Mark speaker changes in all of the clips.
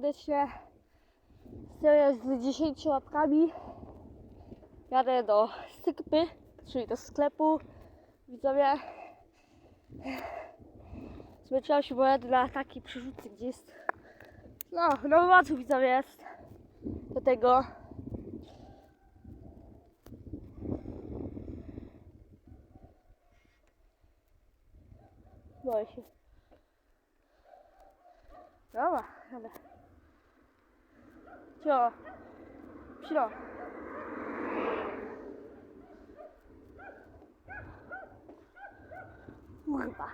Speaker 1: serdecznie. Seria z 10 łapkami. Jadę do Sykpy, czyli do sklepu. Widzowie. Zmęczyłam się, bo jadę na takiej przerzucy, gdzie jest... No, no łatwo widzowie jest. Do tego. Boję się. Dobra, jadę. Cio. Psio. Kurwa.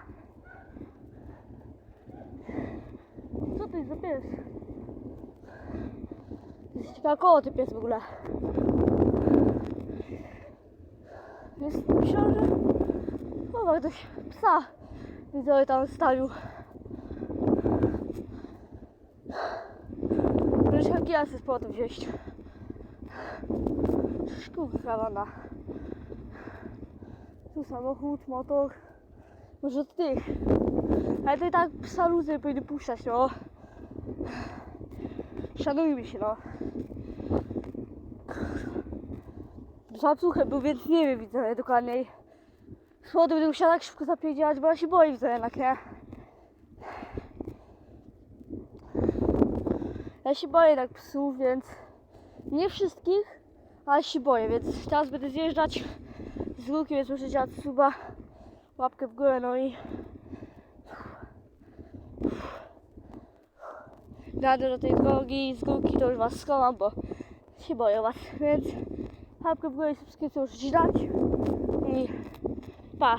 Speaker 1: Co to jest za pies? To jest ciekawe koło ty pies w ogóle. Jest myślałem, że... Ma ktoś psa. Widzowie tam stawił. Ja chcę z powrotem wziąć. Kurwa na. Tu samochód, motor. Może od tych. Ale to i tak psa luzy powinny puszczać, no. Szanujmy się, no. Szacuchem był, więc nie wiem, widzę dokładniej. Słody będę musiała tak szybko zapierdzielać, bo ja się boję, widzę jednak, nie? Ja się boję jednak psów, więc nie wszystkich, ale się boję, więc teraz będę zjeżdżać z górki, więc muszę działać suba, łapkę w górę, no i jadę do tej drogi z górki, to już was schowam, bo się boję was, więc łapkę w górę i subskrypcję ci dać i pa!